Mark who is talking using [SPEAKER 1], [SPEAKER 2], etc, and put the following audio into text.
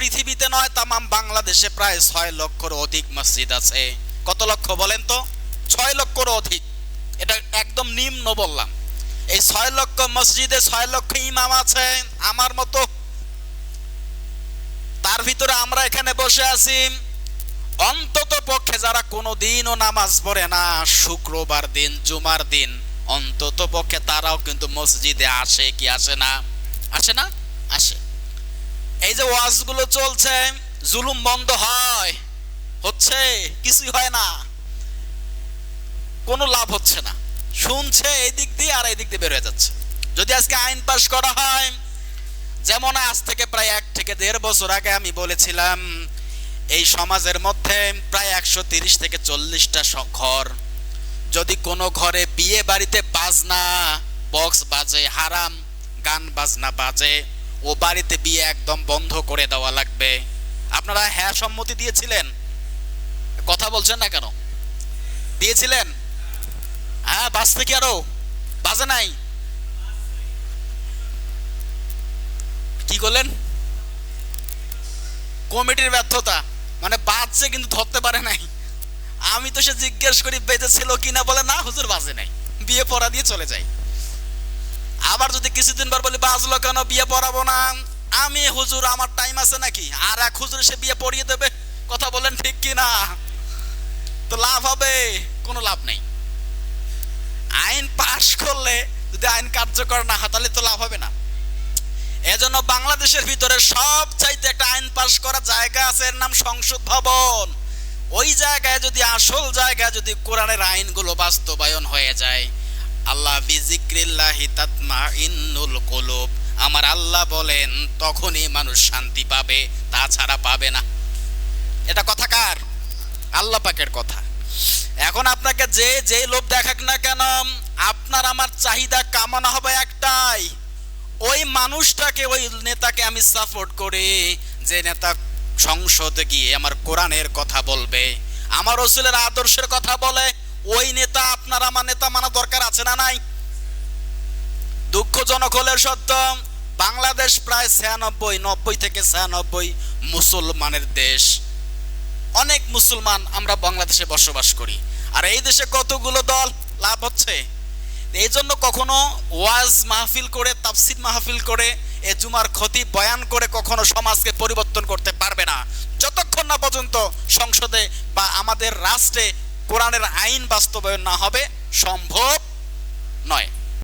[SPEAKER 1] পৃথিবীতে নয়, তামাম বাংলাদেশে প্রায় ছয় লক্ষর অধিক মসজিদ আছে। কত লক্ষ বলেন তো? ছয় লক্ষর অধিক। এটা একদম নিম্ন বললাম। এই ছয় লক্ষ মসজিদে ছয় লক্ষ ইমাম আছে, আমার মতো। তার ভিতরে আমরা এখানে বসে আছি। অন্তত পক্ষে যারা কোনো দিনও নামাজ পড়ে না, শুক্রবার দিন, জুমার দিন, অন্তত পক্ষে তারাও কিন্তু মসজিদে আসে কি আসে না? আসে না? আসে। এই যে ওয়াজগুলো চলছে, জুলুম বন্ধ হয়, হচ্ছে, কিছুই হয় না। কোনো লাভ হচ্ছে না। শুনছে এই দিক দিয়ে আর এই দিক দিয়ে বের হয়ে যাচ্ছে। যদি আজকে আইন পাশ করা হয়, যেমন আজ থেকে প্রায় এক থেকে দেড় বছর আগে আমি বলেছিলাম, এই সমাজের মধ্যে প্রায় একশো তিরিশ থেকে চল্লিশটা ঘর। যদি কোনো ঘরে বিয়ে বাড়িতে বাজনা, বক্স বাজে, হারাম, গান বাজনা বাজে ও বাড়িতে বিয়ে একদম বন্ধ করে দেওয়া লাগবে। আপনারা হ্যাঁ সম্মতি দিয়েছিলেন? কথা বলছেন না কেন? দিয়েছিলেন? হ্যাঁ বাজতে কি আরও? বাজে নাই? কি করলেন? কমিটির ব্যর্থতা। মানে বাজছে কিন্তু ধরতে পারে নাই। আমি তো সে জিজ্ঞেস করি বেজেছিল কিনা বলে, না, হুজুর বাজে নাই। বিয়ে পড়া দিয়ে চলে যাই আবার যদি কিছুদিন পর বলি, বাজলো কেন? বিয়ে পড়াবো না। আমি, হুজুর, আমার টাইম আছে নাকি? আর এক হুজুর সে বিয়ে পড়িয়ে দেবে। কথা বলেন ঠিক কি না তো লাভ হবে? কোনো লাভ নেই। আইন পাশ করলে যদি আইন কার্যকর না হয়, তাহলে তো লাভ হবে না। এজন্য বাংলাদেশের ভিতরে সব চাইতে একটা আইন পাশ করা জায়গা আছে, এর নাম সংসদ ভবন। ওই জায়গায় যদি আসল জায়গায় যদি কোরআনের আইনগুলো বাস্তবায়ন হয়ে যায় আল্লাহ বিজিক্রিল্লাহি তাতমা ইন্নুল কুলুব। আমার আল্লাহ বলেন, তখনই মানুষ শান্তি পাবে, তাছাড়া পাবে না। এটা কথা কার? আল্লাহ পাকের কথা। এখন আপনাকে যে যে লোভ দেখাক না কেন, আপনার আমার চাহিদা কামনা হবে একটাই। ওই মানুষটাকে, ওই নেতাকে আমি সাপোর্ট করি, যে নেতা সংসদে গিয়ে আমার কোরআনের কথা বলবে, আমার রসুলের আদর্শের কথা বলে, ওই নেতা আপনার আমার নেতা মানা দরকার আছে না নাই দুঃখজনক হলে সত্য, বাংলাদেশ প্রায় ছিয়ানব্বই, নব্বই থেকে ছিয়ানব্বই মুসলমানের দেশ। অনেক মুসলমান আমরা বাংলাদেশে বসবাস করি। আর এই দেশে কতগুলো দল? লাভ হচ্ছে? এই জন্য কখনো ওয়াজ মাহফিল করে তাফসিদ মাহফিল করে, এ জুমার ক্ষতি বয়ান করে কখনো সমাজকে পরিবর্তন করতে পারবে না। যতক্ষণ না পর্যন্ত সংসদে বা আমাদের রাষ্ট্রে কোরআনের আইন বাস্তবায়ন না হবে, সম্ভব নয়